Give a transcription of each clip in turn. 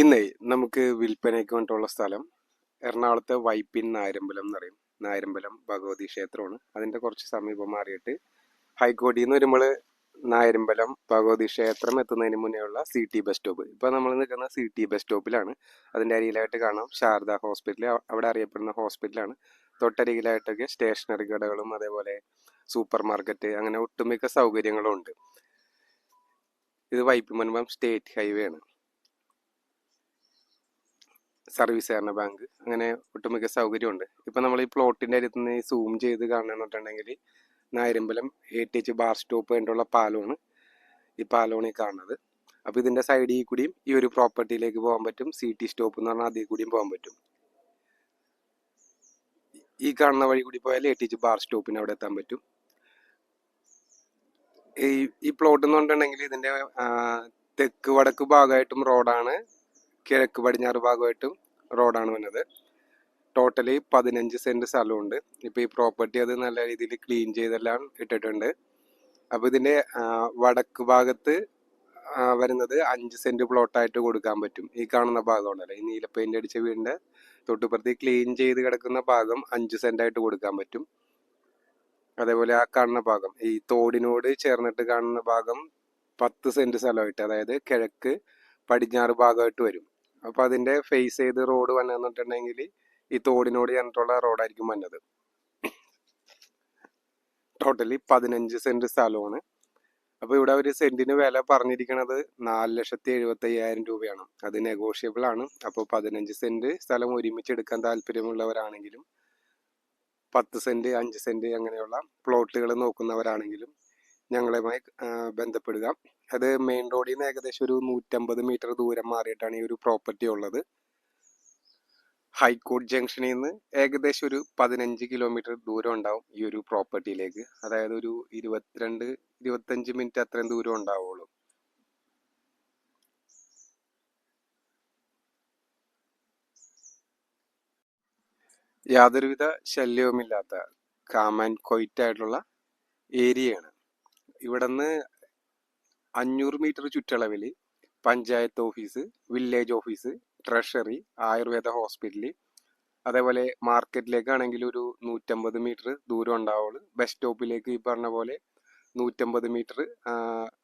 ഇന്നേ നമുക്ക് വിൽപ്പനയ്ക്ക് വേണ്ടിയുള്ള സ്ഥലം എറണാകുളത്തെ വൈപ്പിൻ നായരമ്പലം എന്ന് പറയും. നായരമ്പലം ഭഗവതി ക്ഷേത്രമാണ്. അതിന്റെ കുറച്ച് സമീപം മാറിയിട്ട് ഹൈക്കോടതിയിൽ നിന്ന് വരുമ്പോൾ നായരമ്പലം ഭഗവതി ക്ഷേത്രം എത്തുന്നതിന് മുന്നേ ഉള്ള സി ടി ബസ് സ്റ്റോപ്പ് ഇപ്പോൾ നമ്മൾ നിൽക്കുന്ന സി ടി ബസ് സ്റ്റോപ്പിലാണ് അതിന്റെ അരികിലായിട്ട് കാണാം ശാരദ ഹോസ്പിറ്റൽ അവിടെ അറിയപ്പെടുന്ന ഹോസ്പിറ്റലാണ് തൊട്ടരികിലായിട്ടൊക്കെ സ്റ്റേഷനറി കടകളും അതേപോലെ സൂപ്പർ മാർക്കറ്റ് അങ്ങനെ ഒട്ടുമിക്ക സൗകര്യങ്ങളും ഉണ്ട്. ഇത് വൈപ്പിമൻപം സ്റ്റേറ്റ് ഹൈവേ ആണ്. സർവീസ് ചെയ്യുന്ന ബാങ്ക് അങ്ങനെ ഒട്ടുമിക്ക സൗകര്യമുണ്ട് ഇപ്പം നമ്മൾ ഈ പ്ലോട്ടിന്റെ അരിത്ത് നിന്ന് സൂം ചെയ്ത് കാണണമെന്നുണ്ടെങ്കിൽ Nayarambalam A T H bar stop കഴിഞ്ഞിട്ടുള്ള പാലമാണ് ഈ പാലമാണ് ഈ കാണുന്നത്. അപ്പോൾ ഇതിന്റെ സൈഡിൽ കൂടിയും ഈ ഒരു പ്രോപ്പർട്ടിയിലേക്ക് പോകാൻ പറ്റും. സി ടി സ്റ്റോപ്പ് എന്ന് പറഞ്ഞാൽ അതിൽ കൂടിയും പോകാൻ പറ്റും. ഈ കാണുന്ന വഴി കൂടി പോയാൽ എ ടി എച്ച് ബാർ സ്റ്റോപ്പിന് അവിടെ എത്താൻ പറ്റും. ഈ ഈ പ്ലോട്ട് എന്ന് പറഞ്ഞിട്ടുണ്ടെങ്കിൽ ഇതിന്റെ തെക്ക് വടക്ക് ഭാഗമായിട്ടും റോഡാണ് കിഴക്ക് പടിഞ്ഞാറ് ഭാഗമായിട്ടും റോഡാണ് വന്നത്. ടോട്ടലി പതിനഞ്ച് സെന്റ് സ്ഥലമുണ്ട്. ഇപ്പോൾ ഈ പ്രോപ്പർട്ടി അത് നല്ല രീതിയിൽ ക്ലീൻ ചെയ്തെല്ലാം ഇട്ടിട്ടുണ്ട്. അപ്പോൾ ഇതിന്റെ വടക്ക് ഭാഗത്ത് വരുന്നത് അഞ്ച് സെന്റ് പ്ലോട്ടായിട്ട് കൊടുക്കാൻ പറ്റും. ഈ കാണുന്ന ഭാഗം ഉണ്ടല്ലോ ഈ നീല പെയിന്റ് അടിച്ച വീടിന്റെ തൊട്ടുപുറത്ത് ക്ലീൻ ചെയ്ത് കിടക്കുന്ന ഭാഗം അഞ്ച് സെന്റായിട്ട് കൊടുക്കാൻ പറ്റും. അതേപോലെ ആ കാണുന്ന ഭാഗം ഈ തോടിനോട് ചേർന്നിട്ട് കാണുന്ന ഭാഗം പത്ത് സെന്റ് സ്ഥലമായിട്ട് അതായത് കിഴക്ക് പടിഞ്ഞാറ് ഭാഗമായിട്ട് വരും. അപ്പോൾ അതിന്റെ ഫേസ് ചെയ്ത് റോഡ് വന്നിട്ടുണ്ടെങ്കിൽ ഈ തോടിനോട് ചേർന്നിട്ടുള്ള റോഡായിരിക്കും വന്നത്. ടോട്ടലി പതിനഞ്ച് സെന്റ് സ്ഥലമാണ്. അപ്പോൾ ഇവിടെ ഒരു സെന്റിന് വില പറഞ്ഞിരിക്കുന്നത് നാല് ലക്ഷത്തി എഴുപത്തി അയ്യായിരം രൂപയാണ്. അത് നെഗോഷ്യബിൾ ആണ്. അപ്പോൾ പതിനഞ്ച് സെന്റ് സ്ഥലം ഒരുമിച്ച് എടുക്കാൻ താല്പര്യമുള്ളവരാണെങ്കിലും പത്ത് സെന്റ് അഞ്ച് സെന്റ് അങ്ങനെയുള്ള പ്ലോട്ടുകൾ നോക്കുന്നവരാണെങ്കിലും ഞങ്ങളുമായി ബന്ധപ്പെടുക. അത് മെയിൻ റോഡിൽ നിന്ന് ഏകദേശം ഒരു നൂറ്റമ്പത് മീറ്റർ ദൂരം മാറിയിട്ടാണ് ഈ ഒരു പ്രോപ്പർട്ടി ഉള്ളത്. ഹൈക്കോർട്ട് ജംഗ്ഷനിൽ നിന്ന് ഏകദേശം ഒരു പതിനഞ്ച് കിലോമീറ്റർ ദൂരം ഉണ്ടാവും ഈ ഒരു പ്രോപ്പർട്ടിയിലേക്ക് അതായത് ഒരു ഇരുപത്തിരണ്ട് ഇരുപത്തഞ്ച് മിനിറ്റ് അത്രയും ദൂരം ഉണ്ടാവുള്ളൂ. യാതൊരുവിധ ശല്യവുമില്ലാത്ത കാമൻ ആൻഡ് ആയിട്ടുള്ള ഏരിയയാണ് ഇവിടുന്ന് അഞ്ഞൂറ് മീറ്റർ ചുറ്റളവിൽ panchayat office village office treasury Ayurveda hospital അതേപോലെ മാർക്കറ്റിലേക്കാണെങ്കിൽ ഒരു നൂറ്റമ്പത് മീറ്റർ ദൂരം ഉണ്ടാവുള്ളൂ. ബസ് സ്റ്റോപ്പിലേക്ക് ഈ പറഞ്ഞ പോലെ നൂറ്റമ്പത് മീറ്റർ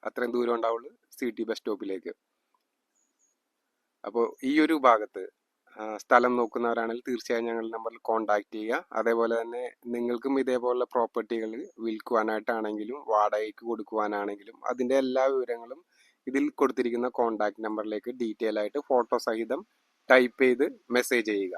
അത്രയും ദൂരം ഉണ്ടാവുള്ളൂ സി ടി ബസ് സ്റ്റോപ്പിലേക്ക്. അപ്പോൾ ഈ ഒരു ഭാഗത്ത് സ്ഥലം നോക്കുന്നവരാണെങ്കിൽ തീർച്ചയായും ഞങ്ങളുടെ നമ്പറിൽ കോൺടാക്ട് ചെയ്യുക. അതേപോലെ തന്നെ നിങ്ങൾക്കും ഇതേപോലുള്ള പ്രോപ്പർട്ടികൾ വിൽക്കുവാനായിട്ടാണെങ്കിലും വാടകയ്ക്ക് കൊടുക്കുവാനാണെങ്കിലും അതിന്റെ എല്ലാ വിവരങ്ങളും ഇതിൽ കൊടുത്തിരിക്കുന്ന കോൺടാക്ട് നമ്പറിലേക്ക് ഡീറ്റെയിൽ ആയിട്ട് ഫോട്ടോ സഹിതം ടൈപ്പ് ചെയ്ത് മെസ്സേജ് ചെയ്യുക.